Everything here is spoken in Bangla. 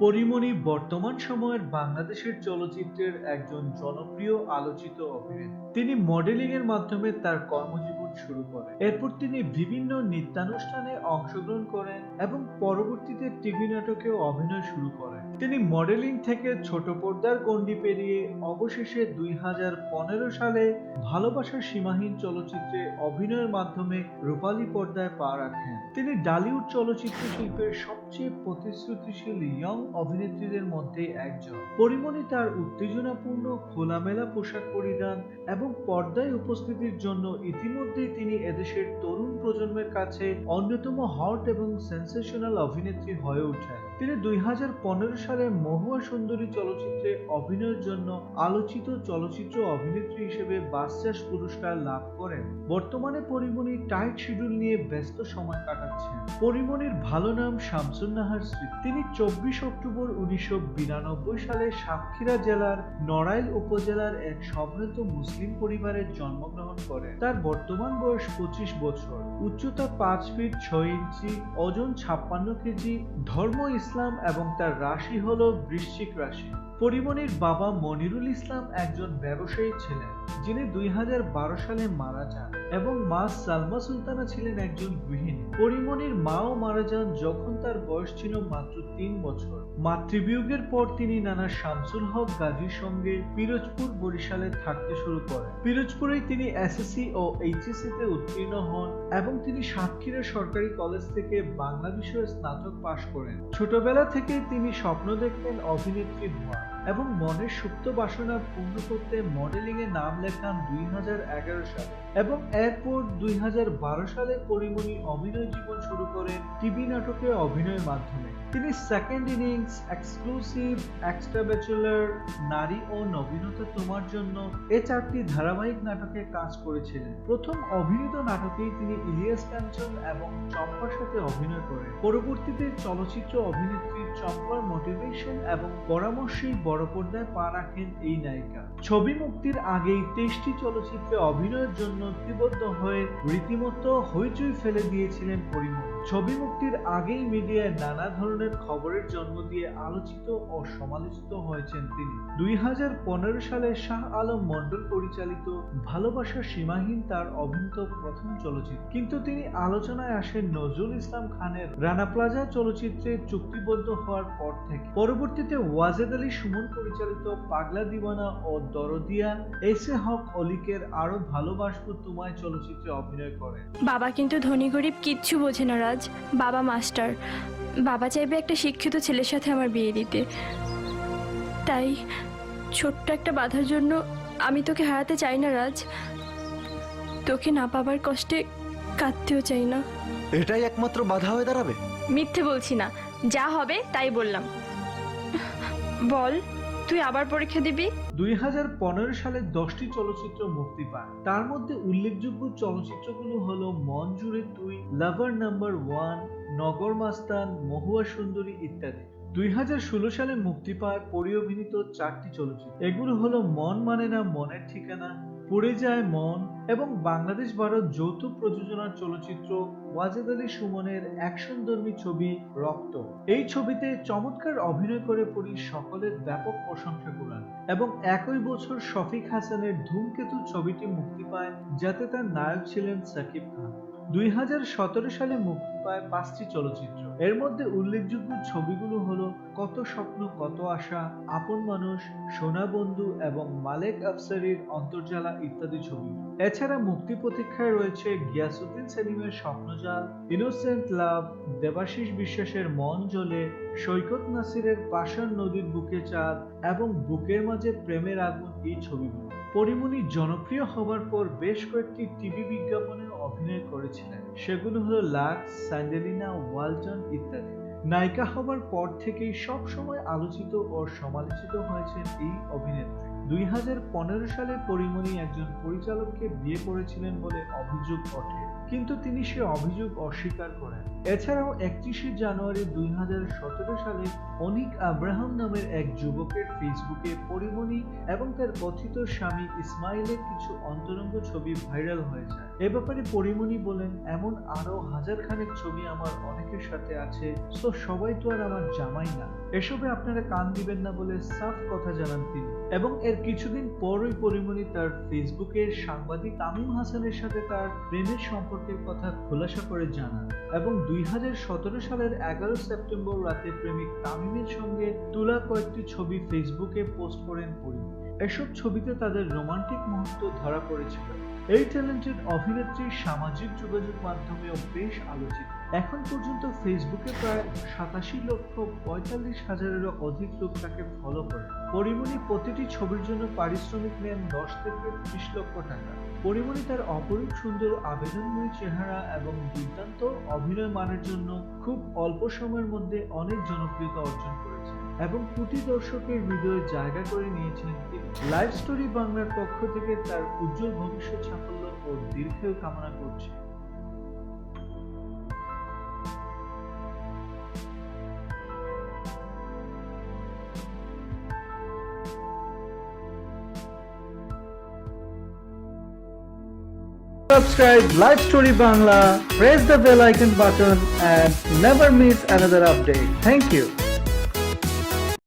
পরিমণি বর্তমান সময়ের বাংলাদেশের চলচ্চিত্রের একজন জনপ্রিয় আলোচিত অভিনেত্রী তিনি মডেলিং এর মাধ্যমে তার কর্মজীবন শুরু করেন এরপর তিনি বিভিন্ন নৃত্যানুষ্ঠানে অংশগ্রহণ করেন এবং পরবর্তীতে টিভি নাটকেও অভিনয় শুরু করেন। তিনি মডেলিং থেকে ছোট পর্দার গণ্ডি পেরিয়ে অবশেষে দুই সালে ভালোবাসার সীমাহীন চলচ্চিত্রে অভিনয়ের মাধ্যমে রূপালী পর্দায় পা রাখেন। তিনি ডালিউড চলচ্চিত্র শিল্পের সবচেয়ে প্রতিশ্রুতিশীল ইয়ং অভিনেত্রীদের মধ্যে একজন। পরিমণি তার উত্তেজনাপূর্ণ খোলামেলা পোশাক পরিধান এবং পর্দায় উপস্থিতির জন্য ইতিমধ্যেই তিনি এদেশের তরুণ প্রজন্মের কাছে অন্যতম হট এবং সেন্সেশনাল অভিনেত্রী হয়ে ওঠেন। তিনি দুই হাজার পনেরো সালে মহুয়া সুন্দরী চলচ্চিত্রে অভিনয়ের জন্য আলোচিত চলচ্চিত্র অভিনেত্রী হিসেবে বাসচাস পুরস্কার লাভ করেন। বর্তমানে পরিমণি টাইট শিডিউল নিয়ে ব্যস্ত সময় কাটাচ্ছেন। পরিমণির ভালো নাম শামসুন নাহার স্মৃতি। তিনি চব্বিশ অক্টোবর উনিশশো বিরানব্বই সালে সাতক্ষীরা জেলার নড়াইল উপজেলার এক সমৃদ্ধ মুসলিম পরিবারে জন্মগ্রহণ করেন। তার বর্তমান বয়স পঁচিশ বছর। উচ্চতা পাঁচ ফিট ছয় ইঞ্চি, ওজন ছাপ্পান্ন কেজি। ধর্ম ইসলাম এবং তার রাশি হল বৃশ্চিক রাশি। পরিমণির বাবা মনিরুল ইসলাম একজন ব্যবসায়ী ছিলেন, যিনি দুই হাজার বারো সালে মারা যান এবং মা সালমা সুলতানা ছিলেন একজন গৃহিণী। পরিমণির মাও মারা যান যখন তার বয়স ছিল মাত্র তিন বছর। মাতৃবিয়োগের পর তিনি নানা শামসুল হক গাজীর সঙ্গে পিরোজপুর বরিশালে থাকতে শুরু করেন। পিরোজপুরেই তিনি এসএসসি ও এইচএসসি তে উত্তীর্ণ হন এবং তিনি সাতক্ষীরা সরকারি কলেজ থেকে বাংলা বিষয়ে স্নাতক পাশ করেন। ছোটবেলা থেকেই তিনি স্বপ্ন দেখতেন অভিনেত্রী হওয়া এবং মনের সুপ্ত বাসনা পূর্ণ করতে মডেলিং এ নাম লেখান দুই সালে এবং এরপর দুই হাজার বারো সালে পরিমণি অভিনয় জীবন শুরু করেন টিভি নাটকে অভিনয়ের মাধ্যমে। তিনি second innings exclusive extra bachelor নারী ও নবীনতা তোমার জন্য এ চারটি ধারাবাহিক নাটকে কাজ করেছিলেন। প্রথম অভিনীত নাটকেই তিনি ইলিয়াস কাঞ্চন এবং চম্পার সাথে অভিনয় করেন। পরবর্তীতে চলচ্চিত্র অভিনেত্রী চম্পার মোটিভেশন এবং পরামর্শেই বড় পর্দায় পা রাখেন এই নায়িকা। ছবি মুক্তির আগেই তেইশটি চলচ্চিত্রে অভিনয়ের জন্য নথিবদ্ধ হয়ে রীতিমতো হইচই ফেলে দিয়েছিলেন পরিমল। ছবি মুক্তির আগেই মিডিয়ায় নানা ধরনের খবরের জন্ম দিয়ে আলোচিত ও সমালোচিত হয়েছেন তিনি। দুই সালে শাহ আলম মন্ডল পরিচালিত ভালোবাসা সীমাহীন তার অভিনীত প্রথম চলচ্চিত্র। কিন্তু তিনি আলোচনায় আসেন নজরুল ইসলাম খানের রানা প্লাজা চলচ্চিত্রে চুক্তিবদ্ধ হওয়ার পর থেকে। পরবর্তীতে ওয়াজেদ আলী সুমন পরিচালিত পাগলা দিওয়ানা ও দরদিয়া এস এ হক অলিকের আরও ভালোবাসবো তোমায় চলচ্চিত্রে অভিনয় করেন বাবা কিন্তু ধনী গরিব কিচ্ছু বোঝে না রাজ। বাবা মাস্টার। বাবা চাইবে একটা শিক্ষিত ছেলের সাথে আমার বিয়ে দিতে। তাই ছোট্ট একটা বাধার জন্য আমি তোকে হারাতে চাই না রাজ। তোকে না পাবার কষ্টে কাঁদতেও চাই না। এটাই একমাত্র বাধা হয়ে দাঁড়াবে। মিথ্যে বলছি না। যা হবে তাই বললাম। বল, তুই আবার পরীক্ষা দিবি? দুই হাজার পনেরো সালে দশটি চলচ্চিত্র মুক্তি পায়। তার মধ্যে উল্লেখযোগ্য চলচ্চিত্রগুলো হলো মন জুড়ে তুই, লাভার নাম্বার ওয়ান, নগর মাস্তান, মহুয়া সুন্দরী ইত্যাদি। দুই হাজার ষোলো সালে মুক্তি পায় পরিঅভিনীত চারটি চলচ্চিত্র। এগুলো হলো মন মানে না মনের ঠিকানা পড়ে যায় মন এবং বাংলাদেশ ভারত যৌথ প্রযোজনার চলচ্চিত্র ওয়াজেদ আলী সুমনের অ্যাকশন ধর্মী ছবি রক্ত। এই ছবিতে চমৎকার অভিনয় করে পড়ি সকলের ব্যাপক প্রশংসা কুড়ান এবং একই বছর শফিক হাসানের ধূমকেতু ছবিটি মুক্তি পায়, যাতে তার নায়ক ছিলেন সাকিব খান। দুই হাজার সতেরো সালে মুক্তি পায় পাঁচটি চলচ্চিত্র। এর মধ্যে উল্লেখযোগ্য ছবিগুলো হলো কত স্বপ্ন, কত আশা, আপন মানুষ, সোনা বন্ধু এবং মালেক আফসারির অন্তর্জালা ইত্যাদি ছবি। এছাড়া মুক্তি প্রতীক্ষায় রয়েছে গিয়াসুদ্দিন সেলিমের স্বপ্নজাল ইনোসেন্ট লাভ দেবাশিস বিশ্বাসের মন জ্বলে সৈকত নাসিরের পাষাণ নদীর বুকে চাঁদ এবং বুকের মাঝে প্রেমের আগুন এই ছবিগুলো। পরিমণি জনপ্রিয় হবার পর বেশ কয়েকটি টিভি বিজ্ঞাপনে অভিনয় করেছিলেন। সেগুলো হলো লাক্স, স্যান্ডেলিনা, ওয়ালটন ইত্যাদি। নায়িকা হবার পর থেকেই সবসময় আলোচিত ও সমালোচিত হয়েছেন এই অভিনেত্রী। দুই হাজার পনেরো সালে পরিমণি একজন পরিচালককে বিয়ে করেছিলেন বলে অভিযোগ ওঠে। কিন্তু তিনি সে অভিযোগ অস্বীকার করেন। এছাড়াও একত্রিশে জানুয়ারি দুই হাজার সতেরো সালে অনিক আব্রাহাম নামের এক যুবকের ফেসবুকে পরিমণি এবং তার কথিত স্বামী ইসমাইলের কিছু অন্তরঙ্গ ছবি ভাইরাল হয়ে যায়। এ ব্যাপারে পরিমণি বলেন, এমন আরও হাজার খানেক ছবি আমার অনেকের সাথে আছে তো সবাই তো আর আমার জামাই না। এসবে আপনারা কান দিবেন না বলে সাফ কথা জানান তিনি। এবং এর কিছুদিন পরই পরিমণি তার ফেসবুকে সাংবাদিক তামিম হাসানের সাথে তার প্রেমের সম্পর্কের কথা খোলাসা করে জানান এবং দুই হাজার সতেরো সালের এগারো সেপ্টেম্বর রাতে প্রেমিক তামিমের সঙ্গে তোলা কয়েকটি ছবি ফেসবুকে পোস্ট করেন পরিণীতি এসব ছবিতে তাদের রোমান্টিক মুহূর্ত ধরা পড়েছিল। এই ট্যালেন্টেড অভিনেত্রী সামাজিক যোগাযোগ মাধ্যমেও বেশ আলোচিত। এখন পর্যন্ত ফেসবুকে প্রায় সাতাশি লক্ষ পঁয়তাল্লিশ হাজারেরও অধিক লোক তাকে ফলো করে। পরিমণি প্রতিটি ছবির জন্য পারিশ্রমিক নেন দশ থেকে ত্রিশ লক্ষ টাকা। পরিমণি তার অপরূপ সুন্দর আবেদনময়ী চেহারা এবং দুর্দান্ত অভিনয় মানের জন্য খুব অল্প সময়ের মধ্যে অনেক জনপ্রিয়তা অর্জন করেছেন। এবং কোটি দর্শকের হৃদয়ে জায়গা করে নিয়েছেন তিনি লাইভ স্টোরি বাংলার পক্ষ থেকে তার উজ্জ্বল ভবিষ্যৎ সাফল্য ও দীর্ঘায়ু কামনা করছে Subscribe Live Story Bangla, press the bell icon button and never miss another update. Thank you.